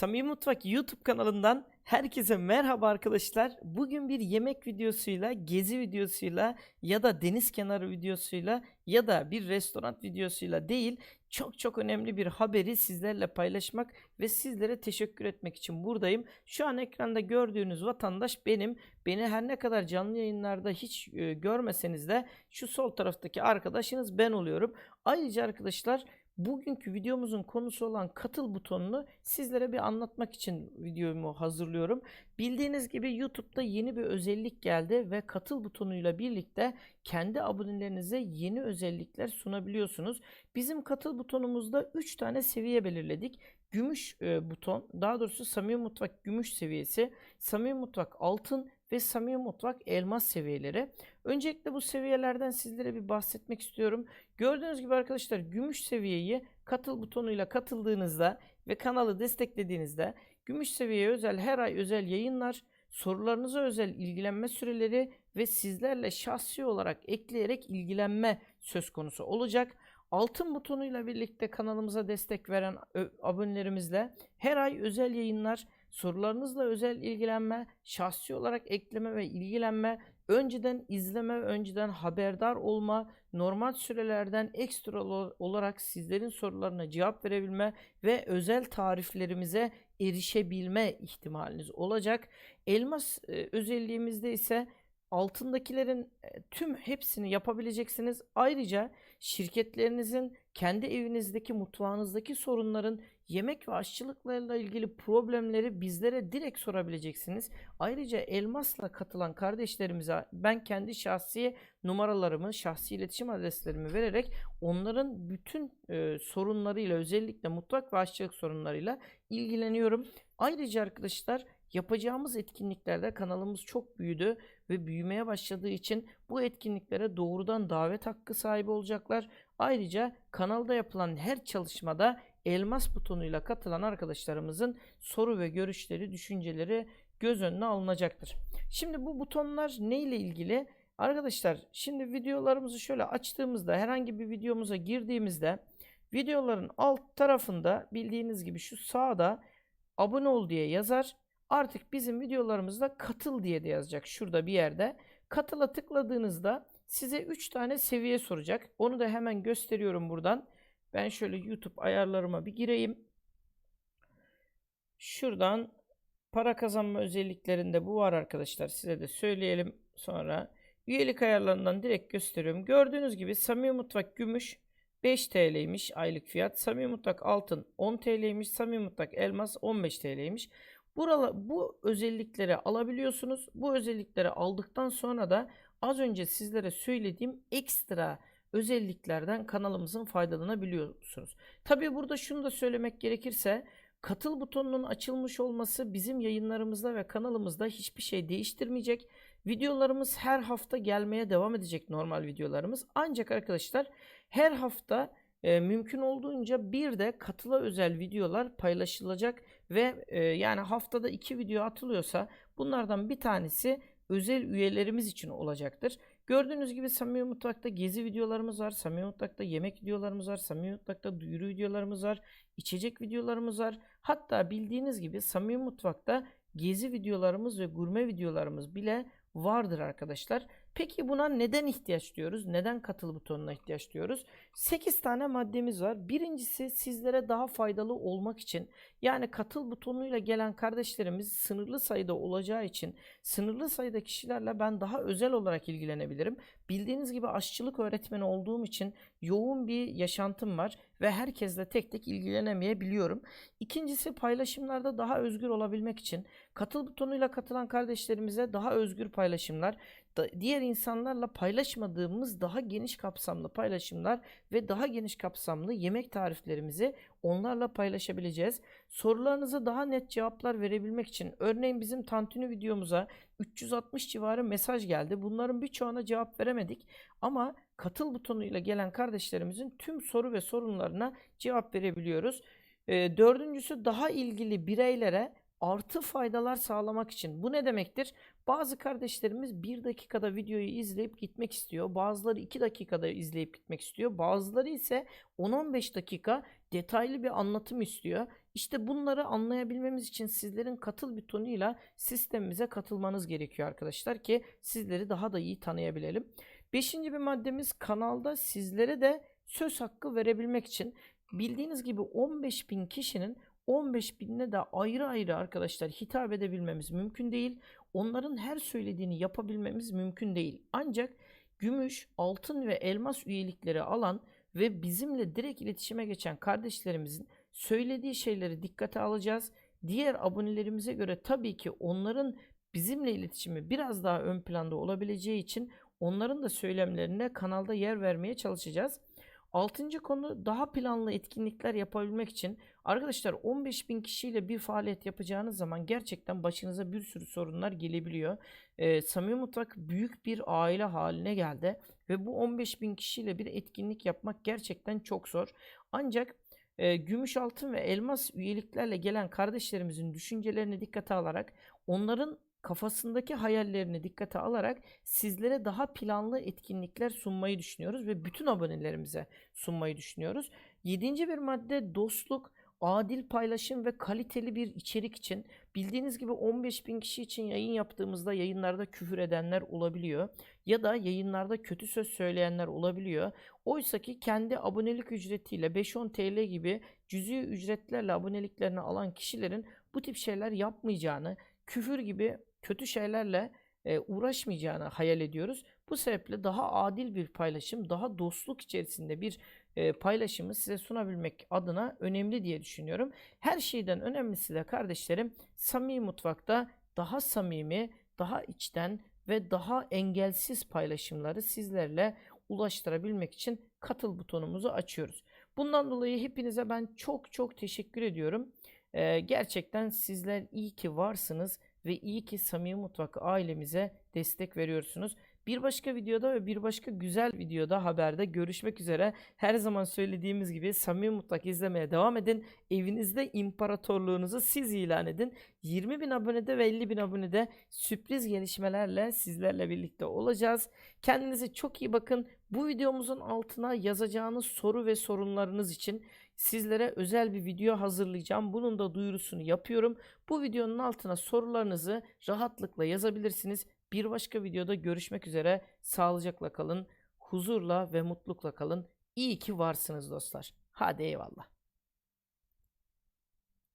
Samimi Mutfak YouTube kanalından herkese merhaba arkadaşlar. Bugün bir yemek videosuyla, gezi videosuyla ya da deniz kenarı videosuyla ya da bir restoran videosuyla değil çok çok önemli bir haberi sizlerle paylaşmak ve sizlere teşekkür etmek için buradayım. Şu an ekranda gördüğünüz vatandaş benim. Beni her ne kadar canlı yayınlarda hiç e, görmeseniz de şu sol taraftaki arkadaşınız ben oluyorum. Ayrıca arkadaşlar Bugünkü videomuzun konusu olan katıl butonunu sizlere bir anlatmak için videomu hazırlıyorum. Bildiğiniz gibi YouTube'da yeni bir özellik geldi ve katıl butonuyla birlikte kendi abonelerinize yeni özellikler sunabiliyorsunuz. Bizim katıl butonumuzda 3 tane seviye belirledik. Gümüş e, buton, daha doğrusu Samimi Mutfak gümüş seviyesi, Samimi Mutfak altın ve Samimi Mutfak elmas seviyeleri. Öncelikle bu seviyelerden sizlere bir bahsetmek istiyorum. Gördüğünüz gibi arkadaşlar gümüş seviyeyi katıl butonuyla katıldığınızda ve kanalı desteklediğinizde gümüş seviyeye özel her ay özel yayınlar, sorularınıza özel ilgilenme süreleri ve sizlerle şahsi olarak ekleyerek ilgilenme söz konusu olacak. Altın butonuyla birlikte kanalımıza destek veren abonelerimizle her ay özel yayınlar, sorularınızla özel ilgilenme, şahsi olarak ekleme ve ilgilenme, önceden izleme, önceden haberdar olma, normal sürelerden ekstra ol- olarak sizlerin sorularına cevap verebilme ve özel tariflerimize erişebilme ihtimaliniz olacak. Elmas e, özelliğimizde ise altındakilerin e, tüm hepsini yapabileceksiniz. Ayrıca şirketlerinizin kendi evinizdeki mutfağınızdaki sorunların yemek ve aşçılıklarla ilgili problemleri bizlere direkt sorabileceksiniz. Ayrıca Elmas'la katılan kardeşlerimize ben kendi şahsi numaralarımı, şahsi iletişim adreslerimi vererek onların bütün e, sorunlarıyla özellikle mutfak ve aşçılık sorunlarıyla ilgileniyorum. Ayrıca arkadaşlar yapacağımız etkinliklerde kanalımız çok büyüdü ve büyümeye başladığı için bu etkinliklere doğrudan davet hakkı sahibi olacaklar. Ayrıca kanalda yapılan her çalışmada elmas butonuyla katılan arkadaşlarımızın soru ve görüşleri, düşünceleri göz önüne alınacaktır. Şimdi bu butonlar ne ile ilgili? Arkadaşlar şimdi videolarımızı şöyle açtığımızda herhangi bir videomuza girdiğimizde videoların alt tarafında bildiğiniz gibi şu sağda abone ol diye yazar. Artık bizim videolarımızda katıl diye de yazacak şurada bir yerde. Katıla tıkladığınızda size 3 tane seviye soracak. Onu da hemen gösteriyorum buradan. Ben şöyle YouTube ayarlarıma bir gireyim. Şuradan para kazanma özelliklerinde bu var arkadaşlar. Size de söyleyelim sonra. Üyelik ayarlarından direkt gösteriyorum. Gördüğünüz gibi Samimi Mutfak Gümüş 5 TL'ymiş aylık fiyat. Samimi Mutfak Altın 10 TL'ymiş. Samimi Mutfak Elmas 15 TL'ymiş. Burala, bu özellikleri alabiliyorsunuz. Bu özellikleri aldıktan sonra da az önce sizlere söylediğim ekstra özelliklerden kanalımızın faydalanabiliyorsunuz. Tabii burada şunu da söylemek gerekirse katıl butonunun açılmış olması bizim yayınlarımızda ve kanalımızda hiçbir şey değiştirmeyecek. Videolarımız her hafta gelmeye devam edecek normal videolarımız. Ancak arkadaşlar her hafta e, mümkün olduğunca bir de katıla özel videolar paylaşılacak ve e, yani haftada iki video atılıyorsa bunlardan bir tanesi özel üyelerimiz için olacaktır. Gördüğünüz gibi Samimi Mutfak'ta gezi videolarımız var. Samimi Mutfak'ta yemek videolarımız var. Samimi Mutfak'ta duyuru videolarımız var. içecek videolarımız var. Hatta bildiğiniz gibi Samimi Mutfak'ta gezi videolarımız ve gurme videolarımız bile vardır arkadaşlar. Peki buna neden ihtiyaç duyuyoruz? Neden katıl butonuna ihtiyaç duyuyoruz? 8 tane maddemiz var. Birincisi sizlere daha faydalı olmak için yani katıl butonuyla gelen kardeşlerimiz sınırlı sayıda olacağı için sınırlı sayıda kişilerle ben daha özel olarak ilgilenebilirim. Bildiğiniz gibi aşçılık öğretmeni olduğum için yoğun bir yaşantım var ve herkesle tek tek ilgilenemeyebiliyorum. İkincisi paylaşımlarda daha özgür olabilmek için katıl butonuyla katılan kardeşlerimize daha özgür paylaşımlar, da- diğer insanlarla paylaşmadığımız daha geniş kapsamlı paylaşımlar ve daha geniş kapsamlı yemek tariflerimizi onlarla paylaşabileceğiz. Sorularınıza daha net cevaplar verebilmek için örneğin bizim tantuni videomuza 360 civarı mesaj geldi. Bunların birçoğuna cevap veremedik ama katıl butonuyla gelen kardeşlerimizin tüm soru ve sorunlarına cevap verebiliyoruz. Ee, dördüncüsü daha ilgili bireylere artı faydalar sağlamak için. Bu ne demektir? Bazı kardeşlerimiz 1 dakikada videoyu izleyip gitmek istiyor. Bazıları 2 dakikada izleyip gitmek istiyor. Bazıları ise 10-15 dakika detaylı bir anlatım istiyor. İşte bunları anlayabilmemiz için sizlerin katıl butonuyla sistemimize katılmanız gerekiyor arkadaşlar ki sizleri daha da iyi tanıyabilelim. Beşinci bir maddemiz kanalda sizlere de söz hakkı verebilmek için bildiğiniz gibi 15 bin kişinin 15 binine de ayrı ayrı arkadaşlar hitap edebilmemiz mümkün değil. Onların her söylediğini yapabilmemiz mümkün değil. Ancak gümüş, altın ve elmas üyelikleri alan ve bizimle direkt iletişime geçen kardeşlerimizin söylediği şeyleri dikkate alacağız. Diğer abonelerimize göre tabii ki onların bizimle iletişimi biraz daha ön planda olabileceği için onların da söylemlerine kanalda yer vermeye çalışacağız. Altıncı konu daha planlı etkinlikler yapabilmek için arkadaşlar 15 bin kişiyle bir faaliyet yapacağınız zaman gerçekten başınıza bir sürü sorunlar gelebiliyor. Ee, Samimi Mutfak büyük bir aile haline geldi ve bu 15 bin kişiyle bir etkinlik yapmak gerçekten çok zor. Ancak e, gümüş, altın ve elmas üyeliklerle gelen kardeşlerimizin düşüncelerini dikkate alarak onların kafasındaki hayallerini dikkate alarak sizlere daha planlı etkinlikler sunmayı düşünüyoruz ve bütün abonelerimize sunmayı düşünüyoruz. Yedinci bir madde dostluk, adil paylaşım ve kaliteli bir içerik için bildiğiniz gibi 15 bin kişi için yayın yaptığımızda yayınlarda küfür edenler olabiliyor ya da yayınlarda kötü söz söyleyenler olabiliyor. Oysa ki kendi abonelik ücretiyle 5-10 TL gibi cüzi ücretlerle aboneliklerini alan kişilerin bu tip şeyler yapmayacağını, küfür gibi kötü şeylerle e, uğraşmayacağını hayal ediyoruz. Bu sebeple daha adil bir paylaşım, daha dostluk içerisinde bir e, paylaşımı size sunabilmek adına önemli diye düşünüyorum. Her şeyden önemlisi de kardeşlerim Samimi Mutfak'ta daha samimi, daha içten ve daha engelsiz paylaşımları sizlerle ulaştırabilmek için katıl butonumuzu açıyoruz. Bundan dolayı hepinize ben çok çok teşekkür ediyorum. Ee, gerçekten sizler iyi ki varsınız ve iyi ki Samimi Mutfak ailemize destek veriyorsunuz. Bir başka videoda ve bir başka güzel videoda haberde görüşmek üzere. Her zaman söylediğimiz gibi Samimi Mutfak izlemeye devam edin. Evinizde imparatorluğunuzu siz ilan edin. 20 bin abonede ve 50 bin abonede sürpriz gelişmelerle sizlerle birlikte olacağız. Kendinize çok iyi bakın. Bu videomuzun altına yazacağınız soru ve sorunlarınız için sizlere özel bir video hazırlayacağım. Bunun da duyurusunu yapıyorum. Bu videonun altına sorularınızı rahatlıkla yazabilirsiniz. Bir başka videoda görüşmek üzere. Sağlıcakla kalın, huzurla ve mutlulukla kalın. İyi ki varsınız dostlar. Hadi eyvallah.